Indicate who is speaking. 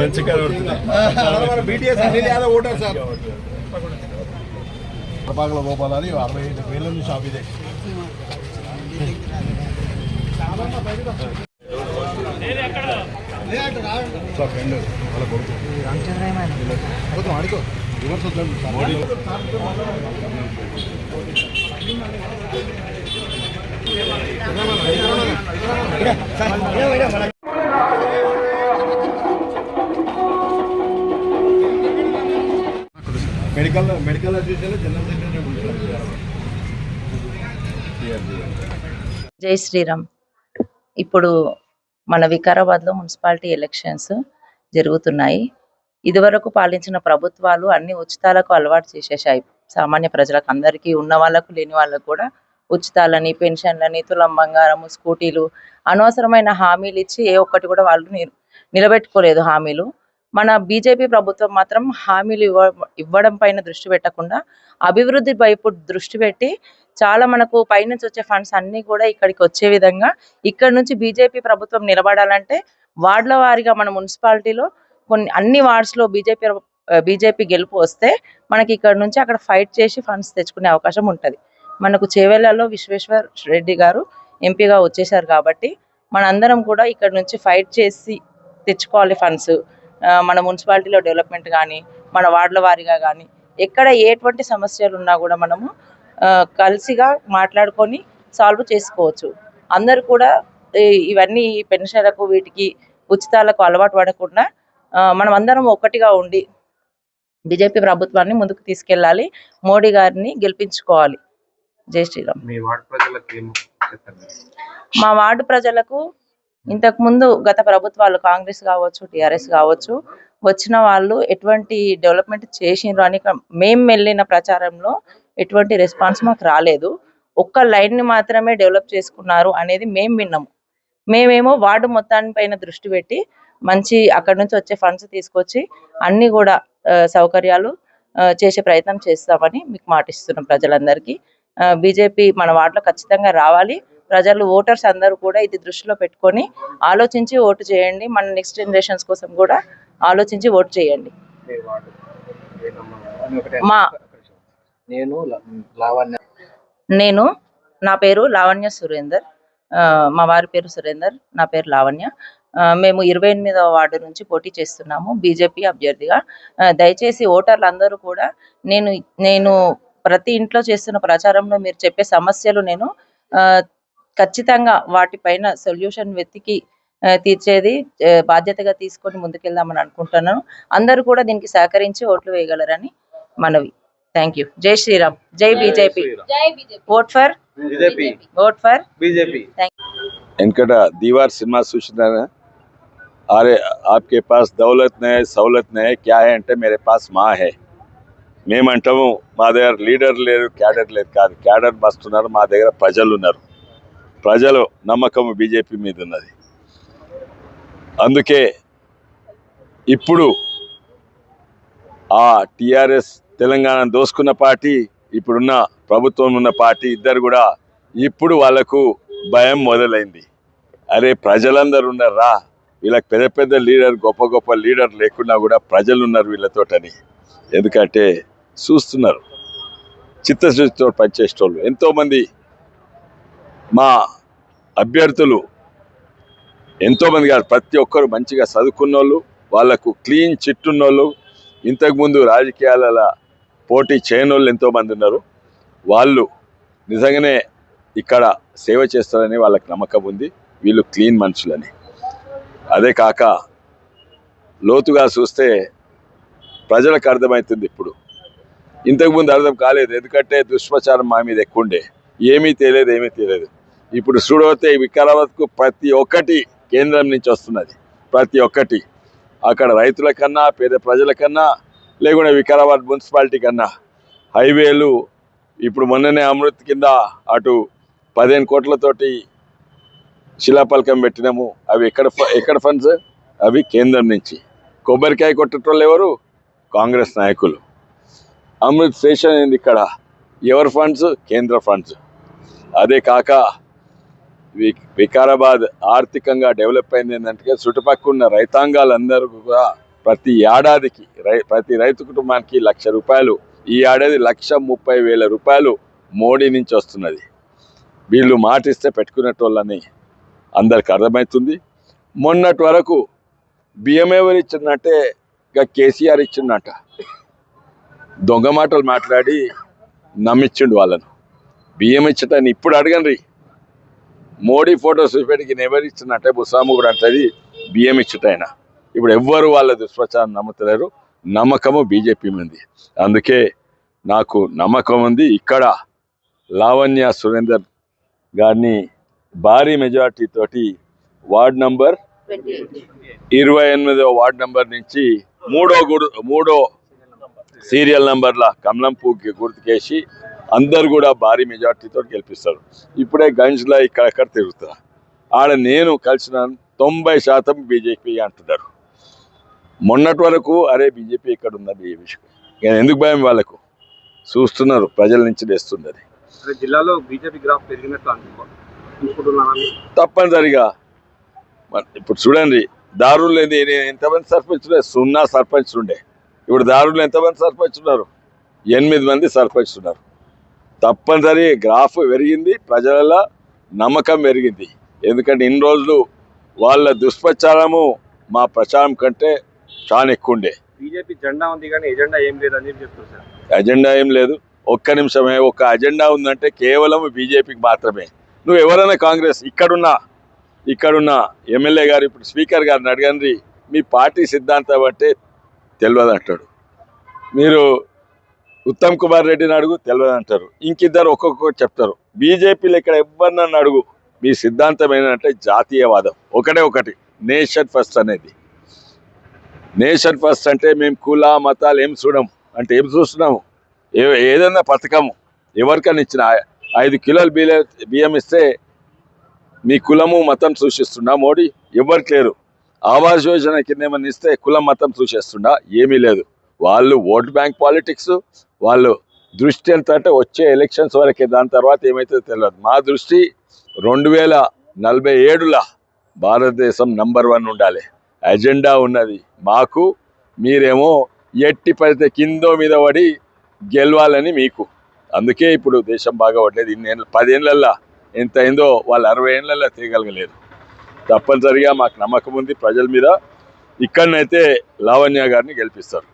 Speaker 1: మంచి కనబడుతుంది ప్రపాకల గోపాలని అరవై ఐదు వేల నుంచి షాప్ ఇదే ఆడుకో రివర్స్ వద్దండి medical medical association general secretary
Speaker 2: జై శ్రీరామ్. ఇప్పుడు మన వికారాబాద్లో మున్సిపాలిటీ ఎలక్షన్స్ జరుగుతున్నాయి. ఇదివరకు పాలించిన ప్రభుత్వాలు అన్ని ఉచితాలకు అలవాటు చేసేసాయి సామాన్య ప్రజలకు అందరికీ ఉన్న వాళ్ళకు లేని వాళ్ళకు కూడా ఉచితాలని పెన్షన్లని తులం బంగారము స్కూటీలు అనవసరమైన హామీలు ఇచ్చి ఏ ఒక్కటి కూడా వాళ్ళు నిలబెట్టుకోలేదు హామీలు. మన బీజేపీ ప్రభుత్వం మాత్రం హామీలు ఇవ్వ ఇవ్వడం పైన దృష్టి పెట్టకుండా అభివృద్ధి వైపు దృష్టి పెట్టి చాలా మనకు పైనుంచి వచ్చే ఫండ్స్ అన్ని కూడా ఇక్కడికి వచ్చే విధంగా ఇక్కడ నుంచి బీజేపీ ప్రభుత్వం నిలబడాలంటే వార్డుల వారీగా మన మున్సిపాలిటీలో కొన్ని అన్ని వార్డ్స్లో బీజేపీ బీజేపీ గెలుపు వస్తే మనకి ఇక్కడ నుంచి అక్కడ ఫైట్ చేసి ఫండ్స్ తెచ్చుకునే అవకాశం ఉంటది. మనకు చేవెళ్ళలో విశ్వేశ్వర్ రెడ్డి గారు ఎంపీగా వచ్చేసారు కాబట్టి మనందరం కూడా ఇక్కడ నుంచి ఫైట్ చేసి తెచ్చుకోవాలి ఫండ్స్. మన మున్సిపాలిటీలో డెవలప్మెంట్ కానీ మన వార్డుల వారీగా కానీ ఎక్కడ ఎటువంటి సమస్యలు ఉన్నా కూడా మనము కలిసిగా మాట్లాడుకొని సాల్వ్ చేసుకోవచ్చు. అందరు కూడా ఇవన్నీ పెన్షన్లకు వీటికి ఉచితాలకు అలవాటు పడకుండా మనం అందరం ఒక్కటిగా ఉండి బీజేపీ ప్రభుత్వాన్ని ముందుకు తీసుకెళ్ళాలి. మోడీ గారిని గెలిపించుకోవాలి. జై శ్రీరామ్.
Speaker 3: మీ వార్డు ప్రజలకు
Speaker 2: ఇంతకు ముందు గత ప్రభుత్వాలు కాంగ్రెస్ కావచ్చు టిఆర్ఎస్ కావచ్చు వచ్చిన వాళ్ళు ఎటువంటి డెవలప్మెంట్ చేసిండ్రు అని మేము వెళ్ళిన ప్రచారంలో ఎటువంటి రెస్పాన్స్ మాకు రాలేదు. ఒక్క లైన్ని మాత్రమే డెవలప్ చేసుకున్నారు అనేది మేము విన్నాము. మేమేమో వార్డు మొత్తాన్ని పైన దృష్టి పెట్టి మంచి అక్కడ నుంచి వచ్చే ఫండ్స్ తీసుకొచ్చి అన్ని కూడా సౌకర్యాలు చేసే ప్రయత్నం చేస్తామని మీకు మాటిస్తున్నాం ప్రజలందరికీ. బీజేపీ మన వార్డులో ఖచ్చితంగా రావాలి. ప్రజలు ఓటర్స్ అందరూ కూడా ఇది దృష్టిలో పెట్టుకొని ఆలోచించి ఓటు చేయండి. మన నెక్స్ట్ జనరేషన్స్ కోసం కూడా ఆలోచించి ఓటు చేయండి.
Speaker 3: మీ నేను లావణ్య
Speaker 2: నేను నా పేరు లావణ్య సురేందర్. మా వారి పేరు సురేందర్ నా పేరు లావణ్య. మేము ఇరవై ఎనిమిదవ వార్డు నుంచి పోటీ చేస్తున్నాము బీజేపీ అభ్యర్థిగా. దయచేసి ఓటర్లు అందరూ కూడా నేను నేను ప్రతి ఇంట్లో చేస్తున్న ప్రచారంలో మీరు చెప్పే సమస్యలు నేను ఖచ్చితంగా వాటిపైన సొల్యూషన్ వెతికి ఆ, తీర్చేది ఆ, బాధ్యతగా తీసుకొని ముందుకెళ్దామని అనుకుంటున్నాను అందరూ కూడా దీనికి సహకరించి ఓట్లు వేయగలరని మనవి థ్యాంక్ యూ జై శ్రీరామ్ జై BJP vote for
Speaker 3: BJP
Speaker 2: vote for
Speaker 3: BJP
Speaker 4: इनकटा दीवार सिनेमा सूचना अरे आपके पास दौलत नहीं సౌలత్ नहीं क्या है అంటే मेरे पास माँ है మేమంటాము మా దగ్గర లీడర్ లేరు క్యాడర్ లేదు కాదు క్యాడర్ మస్తున్నారు మా దగ్గర ప్రజలు ఉన్నారు ప్రజలు నమ్మకం బీజేపీ మీద ఉన్నది అందుకే ఇప్పుడు ఆ టిఆర్ఎస్ తెలంగాణ దోసుకున్న పార్టీ ఇప్పుడున్న ప్రభుత్వం ఉన్న పార్టీ ఇద్దరు కూడా ఇప్పుడు వాళ్ళకు భయం మొదలైంది. అరే ప్రజలందరూ ఉన్నారా వీళ్ళకి పెద్ద పెద్ద లీడర్ గొప్ప గొప్ప లీడర్ లేకున్నా కూడా ప్రజలు ఉన్నారు వీళ్ళతోటని. ఎందుకంటే చూస్తున్నారు. చిత్తశుద్ధితో పనిచేసేటోళ్ళు. ఎంతోమంది మా అభ్యర్థులు ఎంతోమంది కాదు ప్రతి ఒక్కరు మంచిగా చదువుకున్న వాళ్ళు వాళ్ళకు క్లీన్ చిట్టున్నోళ్ళు ఇంతకుముందు రాజకీయాల పోటీ చేయనోళ్ళు ఎంతోమంది ఉన్నారు. వాళ్ళు నిజంగానే ఇక్కడ సేవ చేస్తారని వాళ్ళకి నమ్మకం ఉంది. వీళ్ళు క్లీన్ మనుషులని. అదే కాక లోతుగా చూస్తే ప్రజలకు అర్థమవుతుంది ఇప్పుడు. ఇంతకుముందు అర్థం కాలేదు. ఎందుకంటే దుష్ప్రచారం మా మీద ఎక్కువ ఉండే. ఏమీ తెలియదు ఏమీ తెలియదు ఇప్పుడు చూడవతే వికారాబాద్కు ప్రతి ఒక్కటి కేంద్రం నుంచి వస్తున్నది. ప్రతి ఒక్కటి. అక్కడ రైతుల కన్నా పేద ప్రజల కన్నా లేకుంటే వికారాబాద్ మున్సిపాలిటీ కన్నా హైవేలు ఇప్పుడు మొన్ననే అమృత్ కింద అటు పదిహేను కోట్లతోటి శిలాపలకం పెట్టినాము. అవి ఎక్కడ ఎక్కడ ఫండ్స్ అవి కేంద్రం నుంచి. కొబ్బరికాయ కొట్టేటోళ్ళు ఎవరు? కాంగ్రెస్ నాయకులు. అమృత్ స్టేషన్ ఏంది ఇక్కడ? ఎవరి ఫండ్స్ కేంద్ర ఫండ్స్ అదే కాక వికారాబాద్ ఆర్థికంగా డెవలప్ అయింది ఏంటంటే చుట్టుపక్కల ఉన్న రైతాంగాలందరూ కూడా ప్రతి ఏడాదికి రై ప్రతి రైతు కుటుంబానికి లక్ష రూపాయలు ఈ ఏడాది లక్ష ముప్పై వేల రూపాయలు మోడీ నుంచి వస్తున్నది. వీళ్ళు మాటిస్తే పెట్టుకునేటోళ్ళని అందరికి అర్థమవుతుంది. మొన్నటి వరకు బియ్యం ఎవరు ఇచ్చినట్టే ఇక కేసీఆర్ ఇచ్చిండట దొంగ మాటలు మాట్లాడి నమ్మించిండు వాళ్ళను. బియ్యం ఇచ్చటాన్ని ఇప్పుడు అడగండి. మోడీ ఫోటోస్ చూపేటికి ఎవరు ఇచ్చినట్టే బుస్సాము కూడా అంటది బియ్యం ఇచ్చటైనా. ఇప్పుడు ఎవ్వరు వాళ్ళ దుష్ప్రచారం నమ్ముతలేరు నమ్మకము బీజేపీ ఉంది అందుకే నాకు నమ్మకం ఉంది. ఇక్కడ లావణ్య సురేందర్ గారిని భారీ మెజార్టీ తోటి వార్డ్ నంబర్ ఇరవై ఎనిమిదో వార్డ్ నంబర్ నుంచి మూడో గుడు మూడో సీరియల్ నంబర్ల కమలంపూకి గుర్తుకేసి అందరు కూడా భారీ మెజార్టీతో గెలిపిస్తారు. ఇప్పుడే గంజ్లో ఇక్కడక్కడ తిరుగుతా? ఆడ నేను కలిసిన తొంభై శాతం బీజేపీ అంటున్నారు. మొన్నటి వరకు అరే బీజేపీ ఇక్కడ ఉందా బీజేపీ ఎందుకు భయం వాళ్ళకు? చూస్తున్నారు ప్రజల నుంచి తెస్తున్నది
Speaker 3: అదే జిల్లాలో బీజేపీ గ్రాఫ్ పెరిగినట్లు
Speaker 4: తప్పనిసరిగా. మరి ఇప్పుడు చూడండి దారులు ఎంతమంది సర్పంచ్ ఉండే సున్నా సర్పంచ్ ఉండే. ఇప్పుడు దారులు ఎంతమంది సర్పంచ్ ఉన్నారు? ఎనిమిది మంది సర్పంచ్ ఉన్నారు. తప్పనిసరి గ్రాఫ్ పెరిగింది ప్రజల నమ్మకం పెరిగింది. ఎందుకంటే ఇన్ని రోజులు వాళ్ళ దుష్ప్రచారము మా ప్రచారం కంటే చాలా ఎక్కువ ఉండే.
Speaker 3: బీజేపీ జెండా ఉంది కానీ ఎజెండా ఏం లేదని చెప్పి చెప్తున్నారు సార్.
Speaker 4: అజెండా ఏం లేదు. ఒక్క నిమిషమే ఒక అజెండా ఉందంటే కేవలం బీజేపీకి మాత్రమే. నువ్వు ఎవరైనా కాంగ్రెస్ ఇక్కడున్న ఇక్కడున్న ఎమ్మెల్యే గారు ఇప్పుడు స్పీకర్ గారిని అడగండి మీ పార్టీ సిద్ధాంతం అంటే తెలియదు అంటాడు మీరు ఉత్తమ్ కుమార్ రెడ్డిని అడుగు తెలియదు అంటారు. ఇంకిద్దరు ఒక్కొక్కటి చెప్తారు. బీజేపీలో ఇక్కడ ఎవరినన్ను అడుగు మీ సిద్ధాంతం ఏంటంటే జాతీయవాదం. ఒకటే ఒకటి నేషన్ ఫస్ట్ అనేది. నేషన్ ఫస్ట్ అంటే మేము కుల మతాలు ఏం చూడము అంటే ఏం చూస్తున్నాము? ఏ ఏదైనా పథకము ఎవరికైనా ఇచ్చిన ఐదు కిలోలు బియ్యం బియ్యం ఇస్తే మీ కులము మతం సూచిస్తుండా మోడీ? ఎవరికి లేరు. ఆవాస్ యోజన కింద ఏమన్నా ఇస్తే కులం మతం సూచిస్తుండా ఏమీ లేదు. వాళ్ళు ఓట్ బ్యాంక్ పాలిటిక్స్ వాళ్ళు దృష్టి ఎంత అంటే వచ్చే ఎలక్షన్స్ వరకే దాని తర్వాత ఏమైతే తెలియదు మా దృష్టి రెండు వేల నలభై ఏడులా భారతదేశం నంబర్ వన్ ఉండాలి. అజెండా ఉన్నది. మాకు మీరేమో ఎట్టి పడితే కిందో మీద పడి గెలవాలని మీకు. అందుకే ఇప్పుడు దేశం బాగా పడలేదు. ఇన్ని పదేళ్ళల్లో ఎంత అయిందో వాళ్ళు అరవై ఏళ్ళల్లో తీయగలగలేదు. తప్పనిసరిగా మాకు నమ్మకం ఉంది ప్రజల మీద. ఇక్కడనైతే లావణ్య గారిని గెలిపిస్తారు.